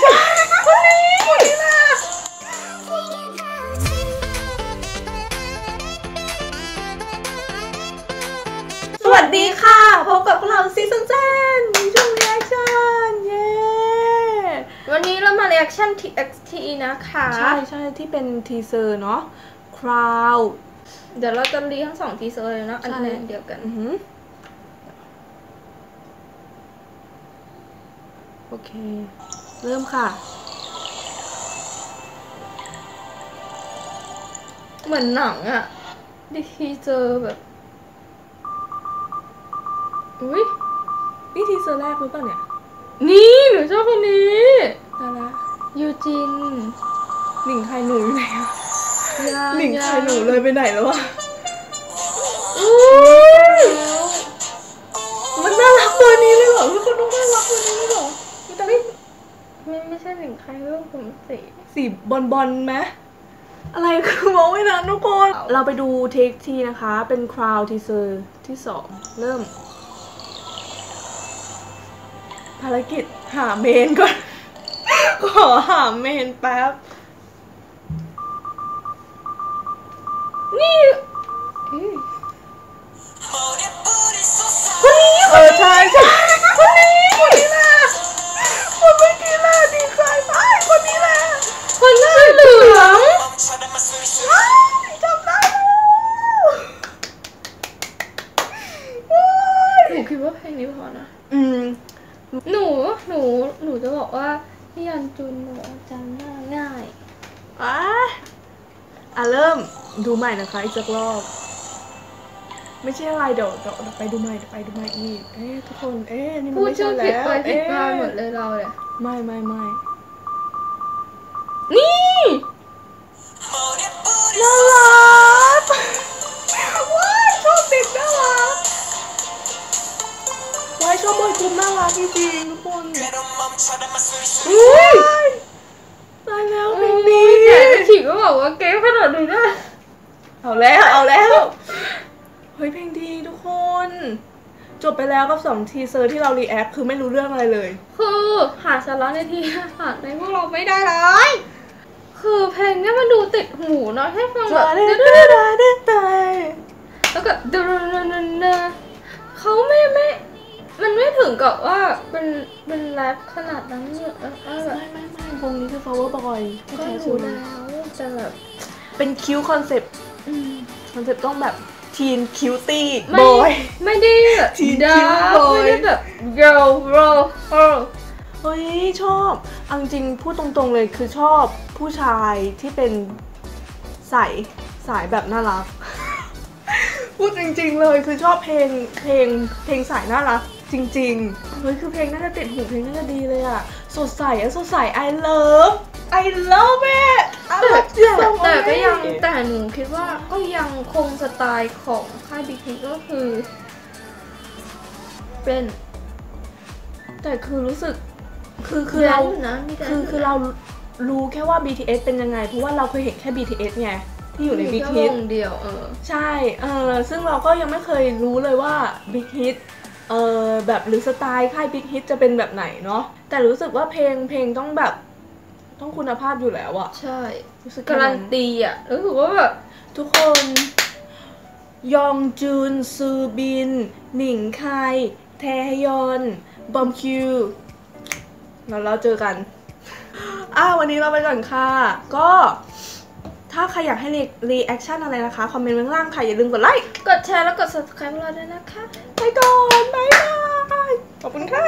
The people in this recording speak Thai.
ใช่คนนี้คนนี้แหละสวัสดีค่ะ พบกับพวกเราซีซันเซนช่วงรีแอคชั่นเย้วันนี้เรามา reaction TXT นะคะใช่ใช่ที่เป็นทีเซอร์เนาะคราวเดี๋ยวเราจะรีทั้งสองทีเซอร์เลยเนาะอันใช่นี้เดียวกันอือหือโอเค เริ่มค่ะ เหมือนหนังอะดิทีเซอร์แบบ อุ้ยนี่ทีเซอร์แรกหรือเปล่าเนี่ย นี่หนูชอบคนนี้ตายละยูจิน หนิงไข่หนูอยู่ไหนอะยาหนิงไข่หนูเลยไปไหนแล้ววะอุ้ยมันน่ารักตัวนี้เลยเหรอทุกคนต้องน่ารักตัวนี้เลยเหรอมีแต่ ไม่ไม่ใช่หนึ่งใครเรื่องผมสีสีบอลบอลไหมอะไรคือมองไม่นานทุกคน เราไปดูเทคทีนะคะ เป็นคราวทีเซอร์ที่สองเริ่ม ภารกิจหาเมนก่อน ขอหาเมนแป๊บ นี่ เพลงนี้พอนะ อืม หนู หนู หนูจะบอกว่าพี่ยันจุนหนูจำหน้าง่ายอะอะเริ่มดูใหม่นะคะอีกสักรอบ ไม่ใช่อะไรเดี๋ยวเดี๋ยวเดี๋ยวไปดูใหม่เดี๋ยวไปดูใหม่อีก เอ๊ะทุกคน เอ๊ะนี่มันพูดไม่ชื่ใช่อผิดแล้วไปผิดเอ๊ะมาหมดเลยเราเนี่ยไม่ไม่ไม่นี่น่ ยชอบบอยกลุ่มน่ารักจริงๆทุกคนอุ้ยตายแล้วเพลงนี้แต่ฉีกก็บอกว่าเก๊ขนาดนี้ได้เอาแล้วเอาแล้ว เฮ้ยเพลงดีทุกคน จบไปแล้วกับสองทีเซอร์ที่เรารีแอคคือไม่รู้เรื่องอะไรเลย คือหาสาระในทีหาในพวกเราไม่ได้เลย คือเพลงเนี้ยมันดูติดหูเนาะให้ฟังแบบ กับว่าเป็นเป็นแรปขนาดนั้นเนี่ยแบบไม่ไม่ไม่วงนี้คือ flower boy ก็แท้รู้ๆแล้วแต่แบบเป็นคิวคอนเซปต์อืมคอนเซปต์ต้องแบบทีนคิวตี้ไม่บอยไม่ได้แบบทีนดาคิ้วร์กบอยไม่ได้แบบ girl girl girl เฮ้ยชอบเอาจริงๆพูดตรงๆเลยคือชอบผู้ชายที่เป็นสายสายแบบน่ารัก พูดจริงๆเลยคือชอบเพลงเพลงเพลงสายน่ารัก จริงๆ เฮ้ยคือเพลงน่าจะติดหูเพลงน่าจะดีเลยอะสดใสอะสดใส I love I love it I แต่ love you แต่ so แต่ก็ยัง much แต่หนูคิดว่าก็ยังคงสไตล์ของค่ายบิ๊กฮิก็คือ เป็น แต่คือรู้สึก คือคือเรา แดนซ์นะมีแดนซ์คือคือเรารู้แค่ว่า BTS เป็นยังไง เพราะว่าเราเคยเห็นแค่ BTS ไง ที่อยู่ใน Big แค่ Hit วงเดียวเออ ใช่ เออซึ่งเราก็ยังไม่เคยรู้เลยว่า Big Hit เออแบบหรือสไตล์ค่าย Big Hit จะเป็นแบบไหนเนาะแต่รู้สึกว่าเพลงเพลงต้องแบบ ต้องคุณภาพอยู่แล้วอะใช่รู้สึกการันตีอะรู้สึกว่าแบบทุกคน ยองจุนซูบิน หนิงไคแทฮยอนบอมคิวแล้วเราเจอกัน อ้าววันนี้เราไปก่อนค่ะ ก็ ถ้าใครอยากให้รีแอคชั่นอะไรนะคะ คอมเมนต์ไว้ข้างล่างค่ะ อย่าลืมกดไลค์ กดแชร์แล้วกด subscribe เราด้วยนะคะ ไปก่อน บ๊ายบาย ขอบคุณค่ะ